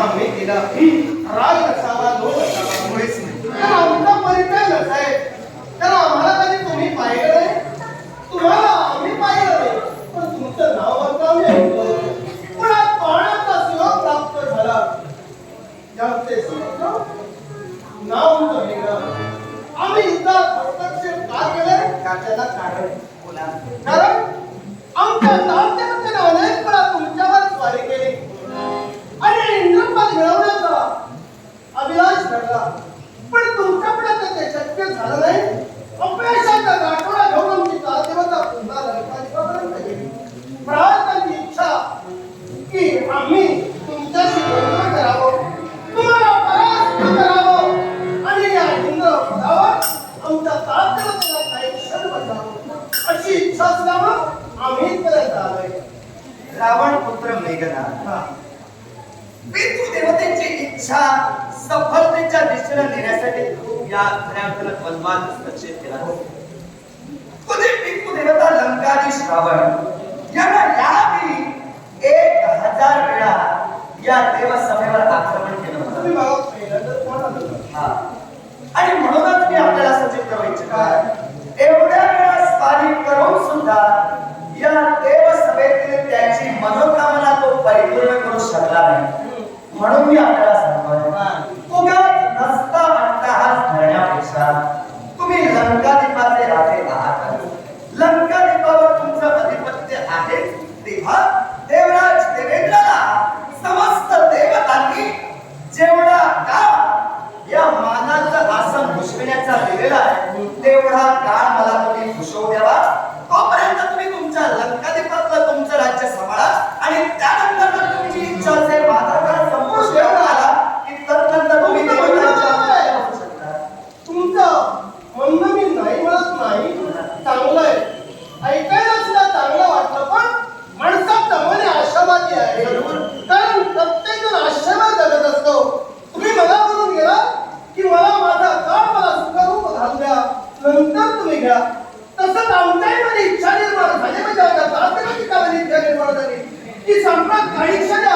आम्ही तिला राजरसा पुत्र मेघना मी देवतेची इच्छा सफलतेच्या दिशेला नेण्यासाठी खूप या खऱ्या बलवान हस्तक्षेप केला. हो. तुझे पिकू देवता लंकाधीश रावण यांना याआधी एक हजार वेळा या देवसभेवर आक्रमण केलं होतं. आणि ठरला नाही. म्हणून मी आपल्याला सांगतोय सांगतो उगा रस्ता हा धरण्यापेक्षा तुम्ही लंका दीपाचे राजे आहात लंका दीपावर तुमचं अधिपत्य आहे. तेव्हा देवराज देवेंद्रला समस्त देवतांनी जेवढा काळ या मानाचं आसन घुसविण्याचा दिलेला आहे तेवढा काळ मला 没事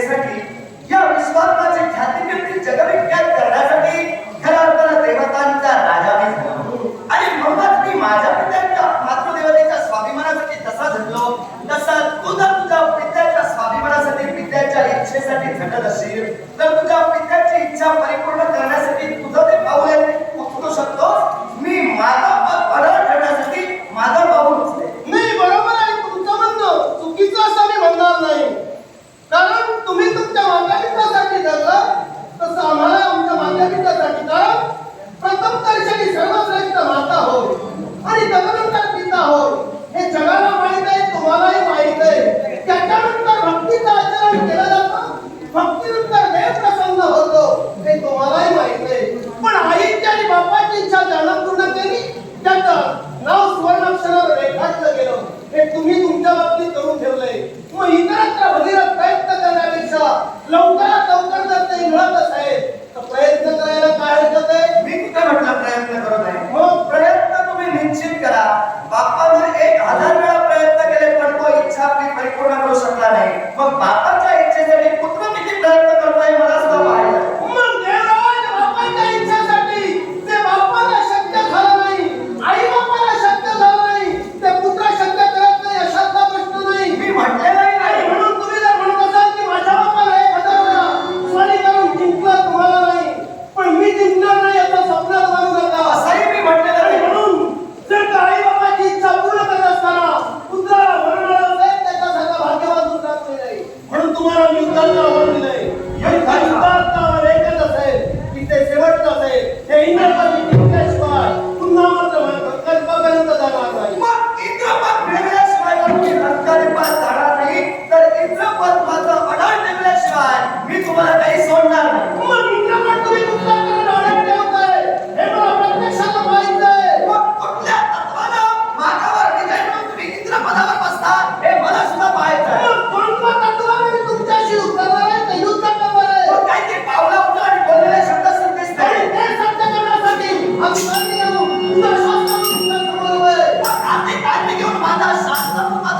जनतेसाठी या विश्वात्माची ख्याती जगविख्यात करण्यासाठी खऱ्या अर्थानं देवतांचा राजा मी झालो. आणि म्हणूनच मी माझ्या पित्यांच्या मातृदेवतेच्या स्वाभिमानासाठी तसा झटलो तसा तुझा तुझ्या पित्याच्या स्वाभिमानासाठी पित्याच्या इच्छेसाठी झटत असेल.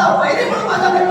todo, ¿eh? A?